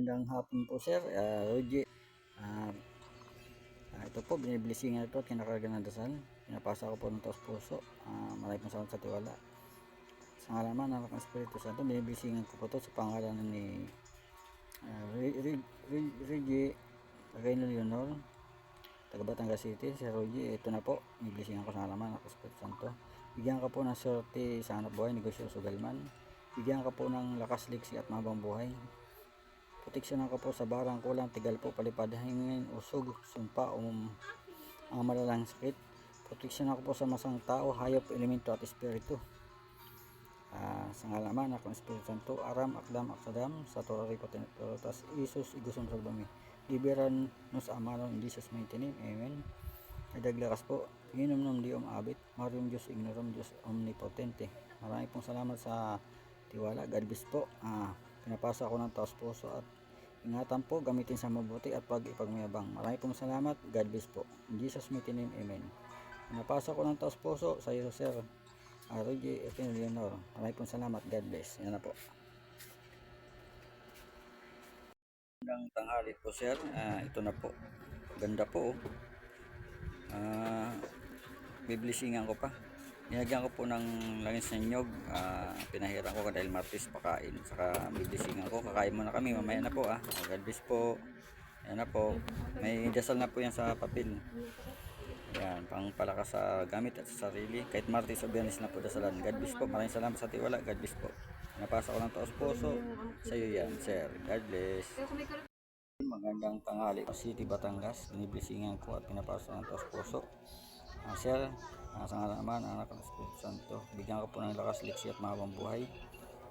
Magandang hapon po sir, uh, Roji. Ah, ah, ito po, biniblisingan ito at kinakarga ng dasal. Pinapasa ko po ng taos puso. Uh, maraming salamat sa tiwala. Sa ngalaman, anak ng Espiritu Santo, biniblisingan ko po ito sa pangalan ni uh, Lagay na Leonor, taga Batangas City, si Roji. Ito na po, biniblisingan ko sa ngalaman, anak ng Espiritu Santo. Bigyan ka po ng sorte sa hanap buhay, negosyo sugalman. Bigyan ka po ng lakas, liksi at mabang buhay. Proteksyonan ka po sa barang kulang, tigal po, palipad, hingin, usog, sumpa, um, ang malalang sakit. Proteksyonan ka po sa masang tao, hayop, elemento at espiritu. Ah, sa ngalaman, akong Espiritu Santo, Aram, Akdam, Aksadam, sa Torah Ripotento, tas Isus, Igusum Salvami. Liberan nos amano in Jesus mighty name. Amen. Nadaglakas po, inom nom diom abit, marium Diyos ignorum Diyos omnipotente. Maraming pong salamat sa tiwala. God bless po. Ah, pinapasa ko ng taos puso at ingatan po, gamitin sa mabuti at pag ipagmayabang. Maraming pong salamat. God bless po. In Jesus mighty name. Amen. Pinapasa ko ng taos puso sa iyo, Sir. Uh, Roger Efren Leonor. Maraming pong salamat. God bless. Yan na po. Magandang tanghali po, Sir. Ah, ito na po. Ganda po. oh. Ah, biblisingan ko pa. Nilagyan ko po ng langis ng nyog. Ah, pinahiran ko dahil martis pakain. Saka biblisingan ko. Kakain muna kami. Mamaya na po ah. God bless po. Yan na po. May dasal na po yan sa papel. Yan, pang palakas sa gamit at sa sarili. Kahit martis o biyernes na po dasalan. God bless po. Maraming salamat sa tiwala. God bless po. Napasa ko ng taos puso. Sa iyo yan, sir. God bless. Magandang tanghali. City, Batangas. Biniblisingan ko at pinapasa ng taos puso. Ah, sir, ah, sa ngalan naman, anak ng Espiritu Santo, bigyan ko po ng lakas, liksi at mahabang buhay.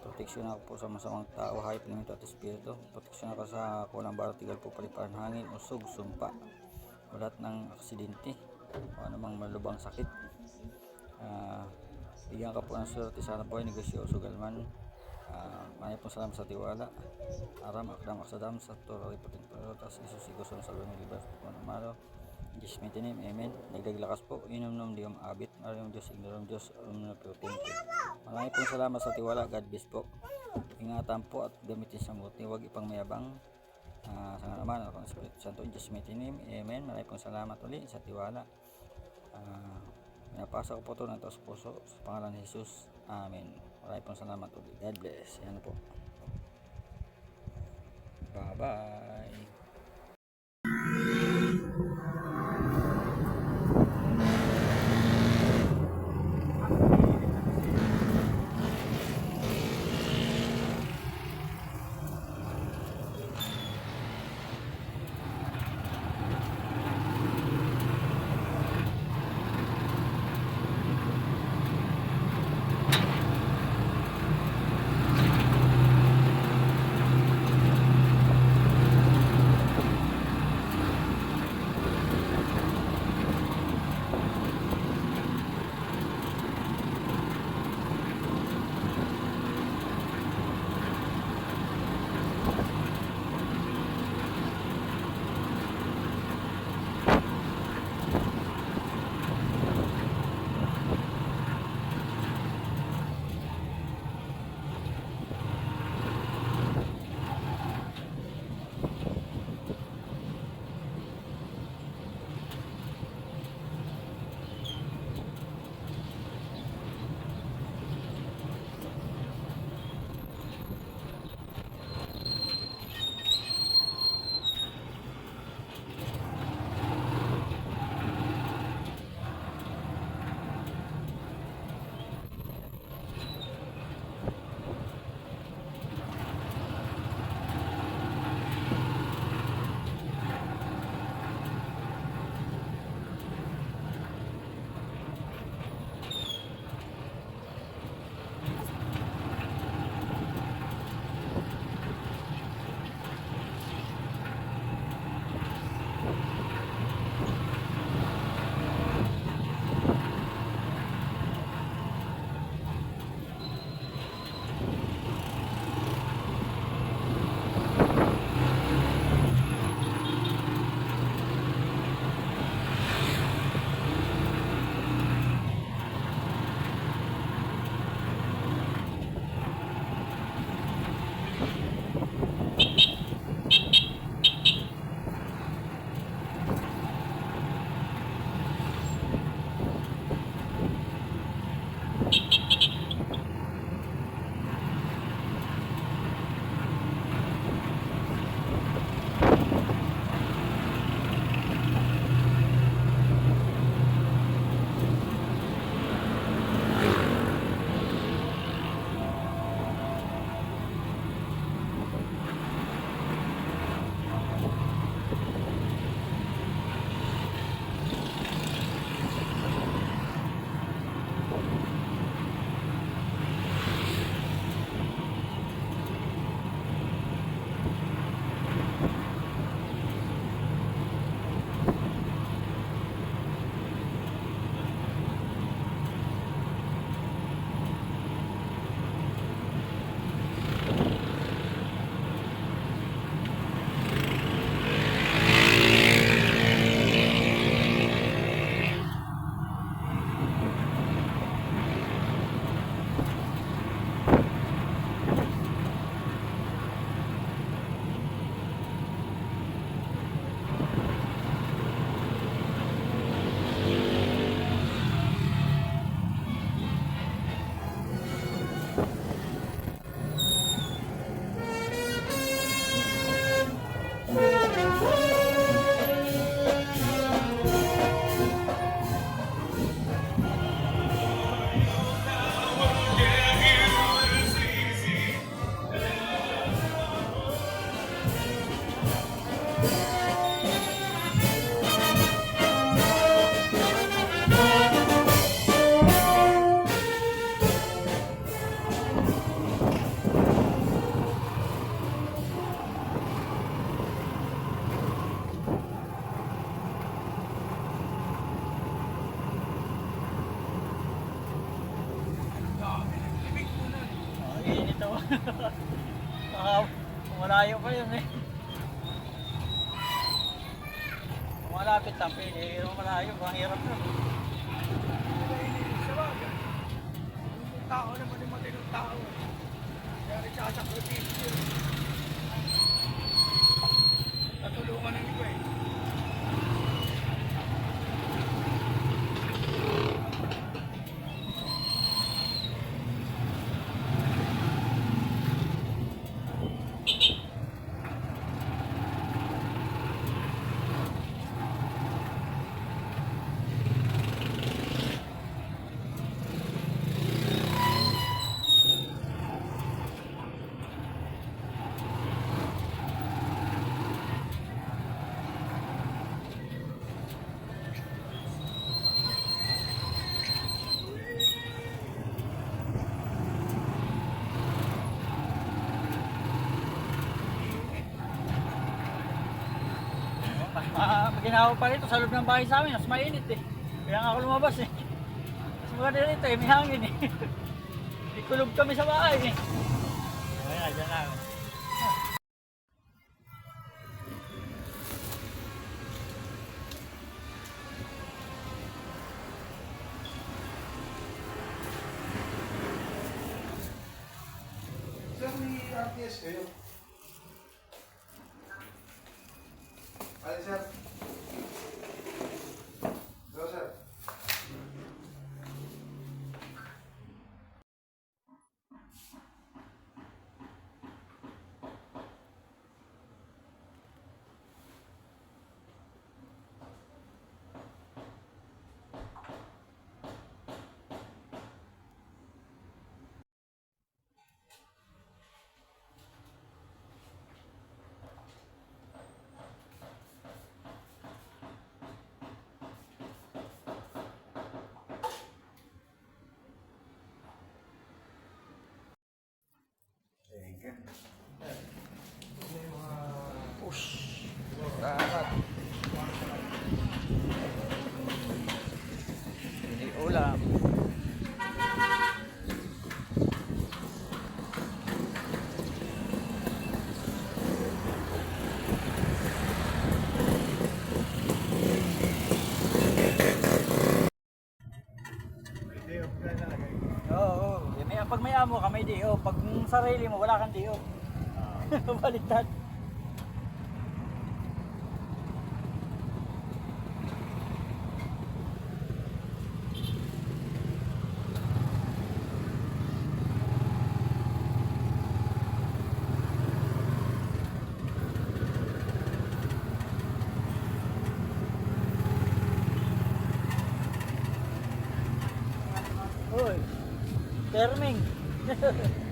Proteksyon ako po sa masamang tao, hayop, limito at espiritu. Proteksyon ako sa kulang barat, tigal po paliparan hangin, usog, sumpa. Balat ng aksidente, o anumang malubang sakit. Ah, bigyan ka po ng swerte sa buhay, negosyo, sugalman. Uh, Maraming po salamat sa tiwala. Aram, akdam, aksadam, sa toro, iputin, parotas, isus, iguson, salwang, libat, panamalo. Diyos may tinim, amen. Nagdag lakas po, inom nom diyom abit, maraming Diyos, ignorom Diyos, umno po thank you. Maraming po salamat sa tiwala, God bless po. Ingatan po at gamitin sa muti, huwag ipang mayabang. Uh, sa nga naman, ako Espiritu Santo, Diyos may tinim, amen. Maraming po salamat ulit sa tiwala. Uh, Pinapasa ko po ito ng taos puso sa pangalan ni Jesus. Amen. Maraming pong salamat ulit. God bless. Yan po. Bye-bye. Malapit lang. Pero malayo, baka hirap na. Tao naman yung matinong tao. Kaya rin sasakripisyo. Natulungan ng iba eh. Mas ma maginawa pa rito sa loob ng bahay sa amin, mas mainit eh. Kaya nga ako lumabas eh. Mas maganda rito eh, may hangin eh. May kulog kami sa bahay eh. Kaya dyan. Sir, may RTS kayo? Alin, sir? таке. Sarili mo, wala kang di off. Baliktad. Uy, terming.